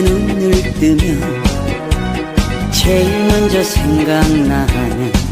눈을 뜨면 제일 먼저 생각나는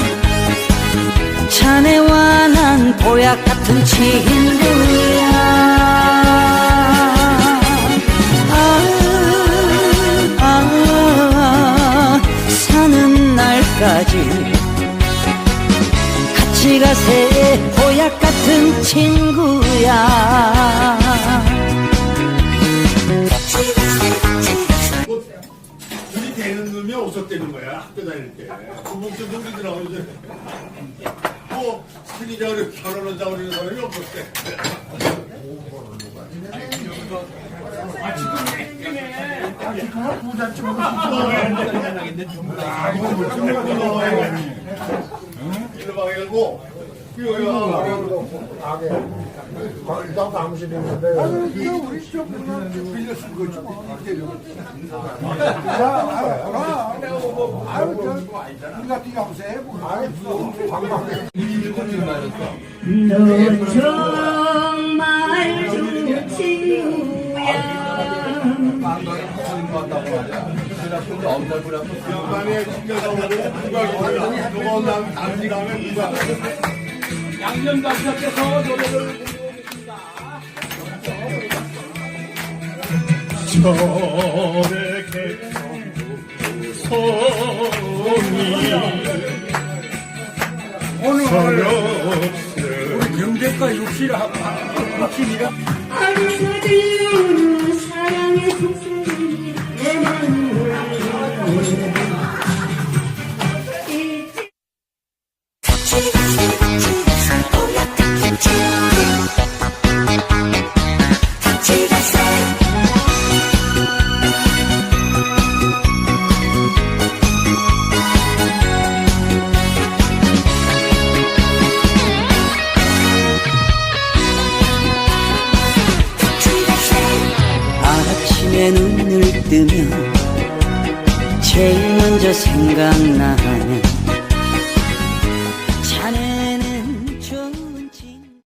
자네와 난 보약 같은 친구야. 아, 아, 사는 날까지 같이 가세. 보약 같은 친구야. 되는 놈이 없었다는 거야? 학교 다닐 때. 구멍도 놀리더라고 이제 뭐 사귀자고 결혼하자고 그러는 사람이 없었대 일로 방해고 그거 야 일단 사무실에 있는데 우리 시험은 빌렸을 거죠. 아유, 저, 우리가 뛰어보세요. 아유, 관광에. 넌 정말 친구야 양반에 신경을 오고 누가 그러냐 누가 남 남지라면 누가 양념 박사께서 노래를. 절의 객성도 소리 오늘 우리 경제과 육시라 육시이라 하루가 들려오는 사랑의 속삭임이 내 마음을 뜨면 제일 먼저 생각나는